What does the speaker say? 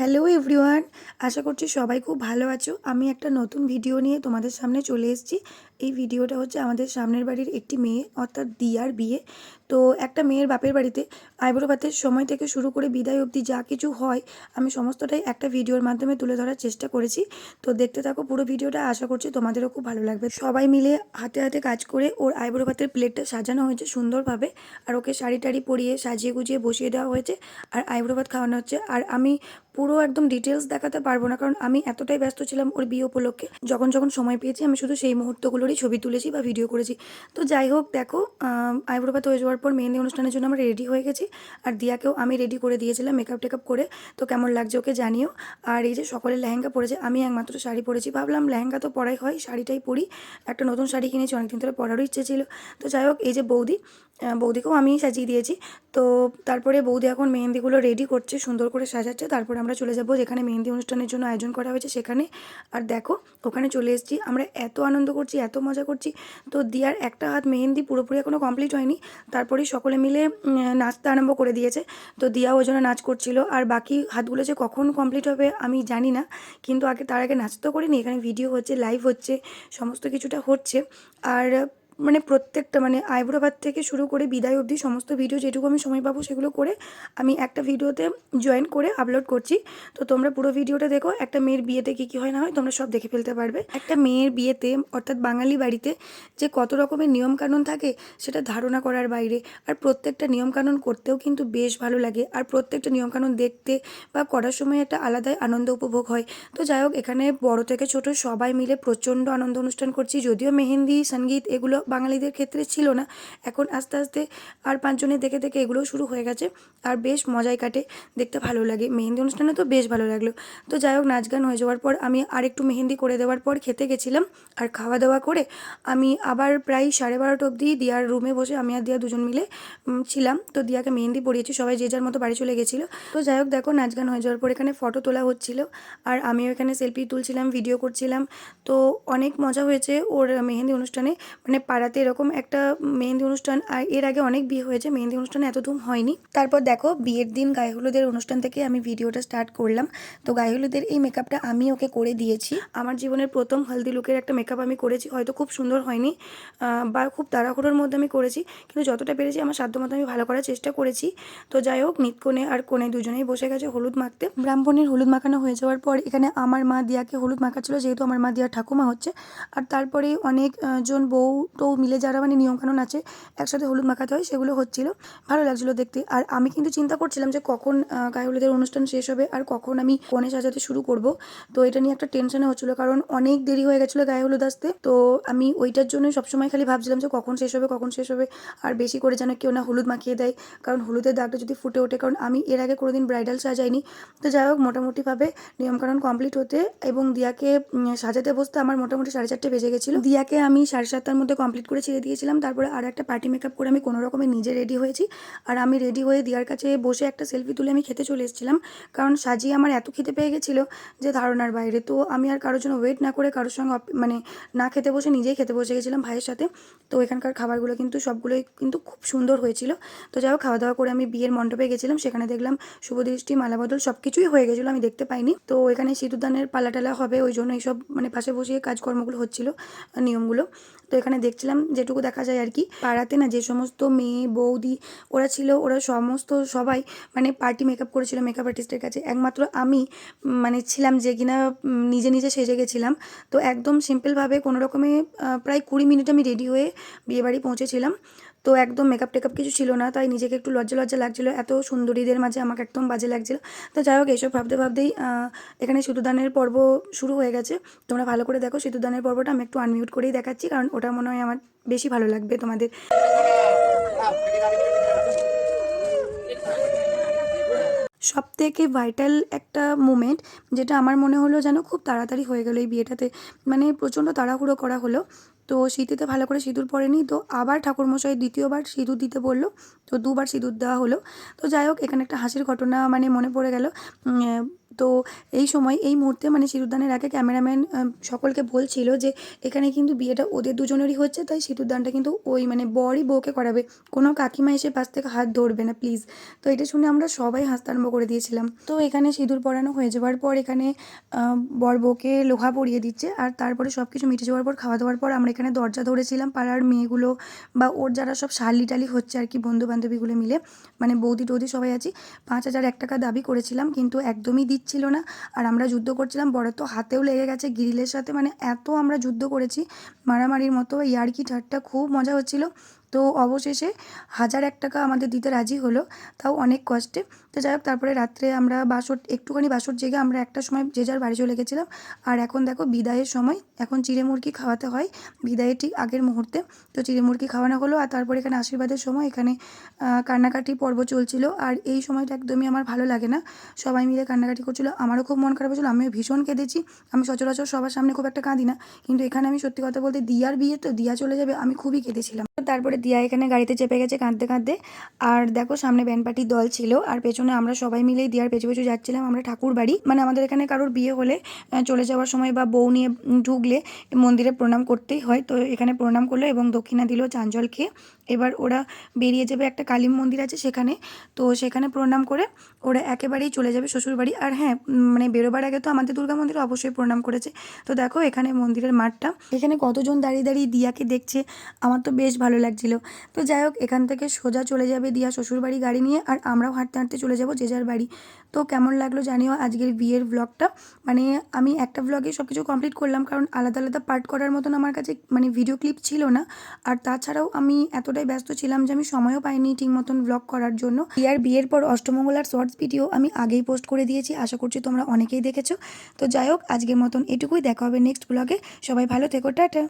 Hello everyone, আশা করছি সবাই খুব ভালো আছো। আমি একটা নতুন ভিডিও নিয়ে তোমাদের সামনে চলে এসেছি। এই ভিডিওটা হচ্ছে আমাদের সামনের বাড়ির একটি মেয়ে, অর্থাৎ দিয়ার বিয়ে। তো একটা মেয়ের বাপের বাড়িতে আইবুড়ো সময় থেকে শুরু করে বিদায় অবধি যা কিছু হয়, আমি সমস্তটাই একটা ভিডিওর মাধ্যমে তুলে ধরার চেষ্টা করেছি। তো দেখতে থাকো পুরো ভিডিওটা, আশা করছি তোমাদেরও খুব ভালো লাগবে। সবাই মিলে হাতে হাতে কাজ করে ওর আইবুড়ো ভাতের প্লেটটা সাজানো হয়েছে সুন্দরভাবে, আর ওকে শাড়ি টাড়ি পরিয়ে সাজিয়ে গুজিয়ে বসিয়ে দেওয়া হয়েছে। আর আইবুড়ো খাওয়ানো হচ্ছে। আর আমি পুরো একদম ডিটেলস দেখাতে পারব না, কারণ আমি এতটাই ব্যস্ত ছিলাম ওর বিয়ে উপলক্ষে। যখন যখন সময় পেয়েছি, আমি শুধু সেই মুহূর্তগুলোরই ছবি তুলেছি বা ভিডিও করেছি। তো যাই হোক, দেখো আইব্রো ভাত হয়ে যাওয়ার পর মেহেন্দি অনুষ্ঠানের জন্য আমরা রেডি হয়ে গেছি। আর দিয়াকেও আমি রেডি করে দিয়েছিলাম মেকআপ টেকআপ করে। তো কেমন লাগছে ওকে জানিও। আর এই যে সকলে লেহেঙ্গা পরেছে, আমি একমাত্র শাড়ি পরেছি। ভাবলাম লেহেঙ্গা তো পরাই হয়, শাড়িটাই পরি। একটা নতুন শাড়ি কিনেছি, অনেকদিন ধরে পরারও ইচ্ছে ছিল। তো যাই হোক, এই যে বৌদি বৌদিকেও আমি সাজিয়ে দিয়েছি। তো তারপরে বৌদি এখন মেহেন্দিগুলো রেডি করছে, সুন্দর করে সাজাচ্ছে। তারপরে আমরা চলে যাব যেখানে মেহেন্দি অনুষ্ঠানের জন্য আয়োজন করা হয়েছে সেখানে। আর দেখো, ওখানে চলে এসেছি। আমরা এত আনন্দ করছি, এত মজা করছি। তো দিয়ার একটা হাত মেহেন্দি পুরোপুরি এখনও কমপ্লিট হয়নি। তারপরেই সকলে মিলে নাচতে আরম্ভ করে দিয়েছে। তো দিয়া ওই জন্য নাচ করছিল। আর বাকি হাতগুলো যে কখন কমপ্লিট হবে আমি জানি না। কিন্তু আগে, তার আগে নাচ তো করিনি। এখানে ভিডিও হচ্ছে লাইভ হচ্ছে, সমস্ত কিছুটা হচ্ছে। আর মানে প্রত্যেকটা মানে আইব্রো ভাত থেকে শুরু করে বিদায় অবধি সমস্ত ভিডিও যেটুকু আমি সময় পাবো সেগুলো করে আমি একটা ভিডিওতে জয়েন করে আপলোড করছি। তো তোমরা পুরো ভিডিওটা দেখো, একটা মেয়ের বিয়েতে কী কী হয় না হয় তোমরা সব দেখে ফেলতে পারবে। একটা মেয়ের বিয়েতে, অর্থাৎ বাঙালি বাড়িতে যে কত রকমের নিয়মকানুন থাকে সেটা ধারণা করার বাইরে, আর প্রত্যেকটা নিয়মকানুন করতেও কিন্তু বেশ ভালো লাগে। আর প্রত্যেকটা নিয়মকানুন দেখতে বা করার সময় একটা আলাদাই আনন্দ উপভোগ হয়। তো যাই হোক, এখানে বড় থেকে ছোট সবাই মিলে প্রচণ্ড আনন্দ অনুষ্ঠান করছি। যদিও মেহেন্দি, সংগীত এগুলো বাঙালিদের ক্ষেত্রে ছিল না। এখন আস্তে আস্তে আর পাঁচজনের দেখে দেখে এগুলোও শুরু হয়ে গেছে আর বেশ মজাই কাটে। দেখতে ভালো লাগে। মেহেন্দি অনুষ্ঠানে তো বেশ ভালো লাগল। তো যাই হোক, নাচ গান হয়ে যাওয়ার পর আমি আর একটু মেহেন্দি করে দেওয়ার পর খেতে গেছিলাম আর খাওয়া দাওয়া করে আমি আবার প্রায় সাড়ে বারোটা অবধি দিয়ার রুমে বসে আমি আর দিয়া দুজন মিলে ছিলাম। তো দিয়াকে মেহেন্দি পরিয়েছি। সবাই যে যার মতো বাড়ি চলে গেছিল। তো যাই হোক, দেখো নাচ গান হয়ে যাওয়ার পর এখানে ফটো তোলা হচ্ছিল আর আমিও এখানে সেলফি তুলছিলাম, ভিডিও করছিলাম। তো অনেক মজা হয়েছে ওর মেহেন্দি অনুষ্ঠানে। মানে পাড়াতে এরকম একটা মেহেন্দি অনুষ্ঠান, আর এর আগে অনেক বিয়ে হয়েছে, মেহেন্দি অনুষ্ঠানে এত ধুম হয়নি। তারপর দেখো, বিয়ের দিন গায়ে হলুদের অনুষ্ঠান থেকে আমি ভিডিওটা স্টার্ট করলাম। তো গায়ে হলুদের এই মেকআপটা আমি ওকে করে দিয়েছি। আমার জীবনের প্রথম হলদি লুকের একটা মেকআপ আমি করেছি, হয়তো খুব সুন্দর হয়নি বা খুব তাড়াহুড়োর মধ্যে আমি করেছি, কিন্তু যতটা পেরেছি আমার সাধ্য মতো আমি ভালো করার চেষ্টা করেছি। তো যাই হোক নিতকোণে আর কোণে দুজনেই বসে গেছে হলুদ মাখতে। ব্রাহ্মণের হলুদ মাখানো হয়ে যাওয়ার পর এখানে আমার মা দিয়াকে হলুদ মাখাচ্ছিল, যেহেতু আমার মা দিয়া ঠাকুমা হচ্ছে। আর তারপরে অনেক জন বউ টৌ মিলে যারা মানে নিয়মকানুন আছে, একসাথে হলুদ মাখাতে হয়, সেগুলো হচ্ছিল। ভালো লাগছিল দেখতে। আর আমি কিন্তু চিন্তা করছিলাম যে কখন গায়ে হলুদের অনুষ্ঠান শেষ হবে আর কখন আমি কনে সাজাতে শুরু করব। তো এটা নিয়ে একটা টেনশনে হচ্ছিল, কারণ অনেক দেরি হয়ে গেছিল গায়ে হলুদ আসতে। তো আমি ওইটার জন্য সবসময় খালি ভাবছিলাম যে কখন শেষ হবে, কখন শেষ হবে। আর বেশি করে যেন কেউ না হলুদ মাখিয়ে দেয়, কারণ হলুদের দাগটা যদি ফুটে ওঠে, কারণ আমি এর আগে কোনোদিন ব্রাইডাল সাজাইনি। তো যাই হোক, মোটামুটিভাবে নিয়মকানুন কমপ্লিট হতে এবং দিয়াকে সাজাতে বসতে আমার মোটামুটি সাড়ে চারটে বেজে গেছিল। দিয়াকে আমি সাড়ে সাতটার মধ্যে কমপ্লিট করে ছেড়ে দিয়েছিলাম। তারপরে আর একটা পার্টি মেকআপ করে আমি কোনো রকমে নিজে রেডি হয়েছি। আর আমি রেডি হয়ে দিয়ার কাছে বসে একটা সেলফি তুলে আমি খেতে চলে এসেছিলাম। কারণ সাজিয়ে আমার এত খেতে পেয়ে গেছিল যে ধারণার বাইরে। তো আমি আর কারোর জন্য ওয়েট না করে কারোর সঙ্গে মানে না খেতে বসে নিজেই খেতে বসে গেছিলাম ভাইয়ের সাথে। তো এখানকার খাবারগুলো কিন্তু সবগুলোই কিন্তু খুব সুন্দর হয়েছিল। তো যাই হোক খাওয়া দাওয়া করে আমি বিয়ের মণ্ডপে গেছিলাম। সেখানে দেখলাম শুভদৃষ্টি, মালাবদল সব কিছুই হয়ে গেছিল, আমি দেখতে পাইনি। তো এখানে সিঁদুরদানের পালা টালা হবে, ওই জন্য এইসব মানে পাশে বসিয়ে কাজকর্মগুলো হচ্ছিল, নিয়মগুলো। তো এখানে দেখছিলাম যেটুকু দেখা যায় আর কি পাড়াতে না যে সমস্ত মেয়ে, বৌদি, ওরা ছিল, ওরা সমস্ত সবাই মানে পার্টি মেকআপ করেছিল মেকআপ আর্টিস্টের কাছে। একমাত্র আমি মানে ছিলাম যে কিনা নিজে নিজে সেজে গেছিলাম। তো একদম সিম্পলভাবে কোনো রকমে প্রায় কুড়ি মিনিট আমি রেডি হয়ে বিয়েবাড়ি পৌঁছেছিলাম। তো একদম মেকআপ টেকআপ কিছু ছিল না, তাই নিজেকে একটু লজ্জা লজ্জা লাগছিল। এত সুন্দরীদের মাঝে আমাকে একদম বাজে লাগছিল। তো যাই হোক এইসব ভাবতে ভাবতেই এখানে সিঁদুরদানের পর্ব শুরু হয়ে গেছে। তোমরা ভালো করে দেখো সিঁদুরদানের পর্বটা, আমি একটু আনমিউট করেই দেখাচ্ছি, কারণ ওটা মনে হয় আমার বেশি ভালো লাগবে তোমাদের। সব থেকে ভাইটাল একটা মুমেন্ট যেটা আমার মনে হলো যেন খুব তাড়াতাড়ি হয়ে গেলো এই বিয়েটাতে মানে প্রচণ্ড তাড়াহুড়ো করা হলো। তো শীতেতে ভালো করে সিঁদুর পরেনি, তো আবার ঠাকুরমশাই দ্বিতীয়বার সিঁদুর দিতে বলল, তো দুবার সিঁদুর দেওয়া হলো। তো যাই হোক, এখানে একটা হাসির ঘটনা মানে মনে পড়ে গেল। তো এই সময়, এই মুহূর্তে মানে সিঁদুরদানের আগে ক্যামেরাম্যান সকলকে বলছিল যে এখানে কিন্তু বিয়েটা ওদের দুজনেরই হচ্ছে, তাই সিঁদুরদানটা কিন্তু ওই মানে বরই বউকে করাবে। কোনো কাকিমা এসে পাশ থেকে হাত ধরবে না প্লিজ তো এটা শুনে আমরা সবাই হাসতে আরম্ভ করে দিয়েছিলাম। তো এখানে সিঁদুর পরানো হয়ে যাওয়ার পর এখানে বর বউকে লোহা পরিয়ে দিচ্ছে, আর তারপরে সব কিছু মিটে যাওয়ার পর, খাওয়া দাওয়ার পর আমরা এখানে দরজা ধরেছিলাম, পাড়ার মেয়েগুলো বা ওর যারা সব শালি টালি হচ্ছে আর কি বন্ধু বান্ধবীগুলো মিলে মানে বৌদি টৌদি সবাই আছি, পাঁচ হাজার এক টাকা দাবি করেছিলাম কিন্তু একদমই দিচ্ছিল না। আর আমরা যুদ্ধ করছিলাম, বড় তো হাতেও লেগে গেছে, গ্রিলের সাথে মানে এত আমরা যুদ্ধ করেছি, মারামারির মতো ইয়ার্কি ঠাট্টা খুব মজা হচ্ছিল। তো অবশেষে হাজার এক টাকা আমাদের দিতে রাজি হলো, তাও অনেক কষ্টে। তো যাই হোক, তারপরে রাত্রে আমরা বাসর, একটুখানি বাসর জেগে আমরা একটা সময় যে যার বাড়ি চলে গেছিলাম। আর এখন দেখো বিদায়ের সময়, এখন চিড়ে মুরগি খাওয়াতে হয়, বিদায়ের ঠিক আগের মুহূর্তে। তো চিড়ে মুরগি খাওয়ানো হলো আর তারপরে এখানে আশীর্বাদের সময় এখানে কান্নাকাটি পর্ব চলছিল। আর এই সময়টা একদমই আমার ভালো লাগে না। সবাই মিলে কান্নাকাটি করছিল। আমারও খুব মন খারাপ হয়েছিল, আমিও ভীষণ কেঁদেছি। আমি সচরাচর সবার সামনে খুব একটা কাঁদি না। কিন্তু এখানে আমি সত্যি কথা বলতে, দিয়ার বিয়ে তো, দিয়া চলে যাবে, আমি খুবই কেঁদেছিলাম। তারপরে দিয়া এখানে গাড়িতে চেপে গেছে কাঁদতে কাঁদতে। আর দেখো সামনে ব্যান্ড পার্টির দল ছিল আর পেছনে আমরা সবাই মিলেই দিয়ার পেছু পেছু যাচ্ছিলাম আমরা ঠাকুর বাড়ি। মানে আমাদের এখানে কারোর বিয়ে হলে চলে যাওয়ার সময় বা বউ নিয়ে ঢুকলে মন্দিরে প্রণাম করতেই হয়। তো এখানে প্রণাম করল এবং দক্ষিণা দিল চাঞ্জল খেয়ে। এবার ওরা বেরিয়ে যাবে একটা কালী মন্দির আছে সেখানে। তো সেখানে প্রণাম করে ওরা একেবারেই চলে যাবে শ্বশুরবাড়ি। আর হ্যাঁ মানে বেরোবার আগে তো আমাদের দুর্গা মন্দিরে অবশ্যই প্রণাম করেছে। তো দেখো এখানে মন্দিরের মাঠটা। এখানে কতজন দাঁড়িয়ে দাঁড়িয়ে দিয়াকে দেখছে, আমার তো বেশ ভালো লাগছিল। তো যাই হোক, এখান থেকে সোজা চলে যাবে দিয়া শ্বশুরবাড়ি গাড়ি নিয়ে আর আমরাও হাঁটতে হাঁটতে চলে যাব যে যার বাড়ি। তো কেমন লাগল জানিও আজকের বিয়ের ব্লগটা মানে আমি একটা ব্লগে সব কিছু কমপ্লিট করলাম, কারণ আলাদা আলাদা পার্ট করার মতন আমার কাছে মানে ভিডিও ক্লিপ ছিল না। আর তাছাড়াও আমি এতটাই ব্যস্ত ছিলাম যে আমি সময়ও পাইনি ঠিক মতন ব্লগ করার জন্য। বিয়ার বিয়ের পর অষ্টমঙ্গলার শর্টস ভিডিও আমি আগেই পোস্ট করে দিয়েছি, আশা করছি তোমরা অনেকেই দেখেছ। তো যাই হোক, আজকের মতন এটুকুই, দেখা হবে নেক্সট ব্লগে সবাই ভালো থেকো, টাটা।